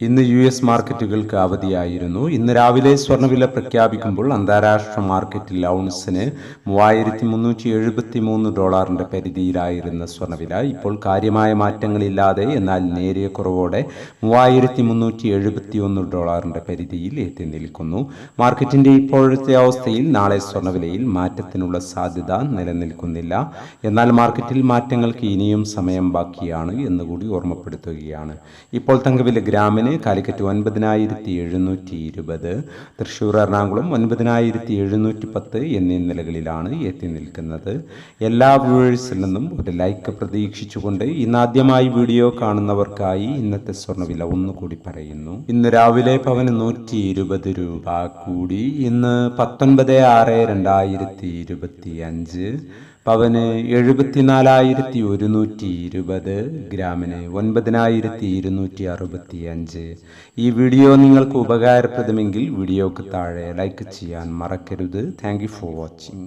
ഇന്ന് U S മാർക്കറ്റുകൾക്ക് അവധിയായിരുന്നു. ഇന്ന് രാവിലെ സ്വർണവില പ്രഖ്യാപിക്കുമ്പോൾ അന്താരാഷ്ട്ര മാർക്കറ്റിൽ ഔൺസിന് മൂവായിരത്തി മുന്നൂറ്റി എഴുപത്തി മൂന്ന് ഡോളറിന്റെ പരിധിയിലായിരുന്ന സ്വർണവില ഇപ്പോൾ കാര്യമായ മാറ്റങ്ങളില്ലാതെ എന്നാൽ നേരിയ കുറവോടെ മൂവായിരത്തി മുന്നൂറ്റി എഴുപത്തി ഒന്ന് ഡോളറിന്റെ പരിധിയിൽ എത്തി നിൽക്കുന്നു മാർക്കറ്റിന്റെ ഇപ്പോഴത്തെ അവസ്ഥയിൽ നാളെ സ്വർണവിലയിൽ മാറ്റത്തിനുള്ള സാധ്യത നിലനിൽക്കുന്നില്ല. എന്നാൽ മാർക്കറ്റിൽ മാറ്റങ്ങൾക്ക് ഇനിയും സമയം ബാക്കിയാണ് എന്നുകൂടി ഓർമ്മപ്പെടുത്തുകയാണ്. ഇപ്പോൾ തങ്കവില ഗ്രാമിന് കാലിക്കറ്റ് ഒൻപതിനായിരത്തി എഴുന്നൂറ്റി ഇരുപത് തൃശ്ശൂർ എറണാകുളം ഒൻപതിനായിരത്തി എഴുന്നൂറ്റി പത്ത് എന്നീ നിലകളിലാണ് എത്തി നിൽക്കുന്നത്. എല്ലാ വ്യൂവേഴ്സിൽ നിന്നും ഒരു ലൈക്ക് പ്രതീക്ഷിച്ചുകൊണ്ട് ഇന്നാദ്യമായി വീഡിയോ കാണുന്നവർക്കായി ഇന്നത്തെ സ്വർണവില ഒന്നുകൂടി പറയുന്നു. ഇന്ന് രാവിലെ പവന് നൂറ്റി ഇരുപത് രൂപ കൂടി ഇന്ന് പത്തൊൻപത് ആറ് രണ്ടായിരത്തി ഇരുപത്തി അഞ്ച് പവന് എഴുപത്തിനാലായിരത്തി ഒരുന്നൂറ്റി ഇരുപത് ഗ്രാമിന് ഒൻപതിനായിരത്തി ഇരുന്നൂറ്റി അറുപത്തി അഞ്ച് ഈ വീഡിയോ നിങ്ങൾക്ക് ഉപകാരപ്രദമെങ്കിൽ വീഡിയോക്ക് താഴെ ലൈക്ക് ചെയ്യാൻ മറക്കരുത്. Thank for watching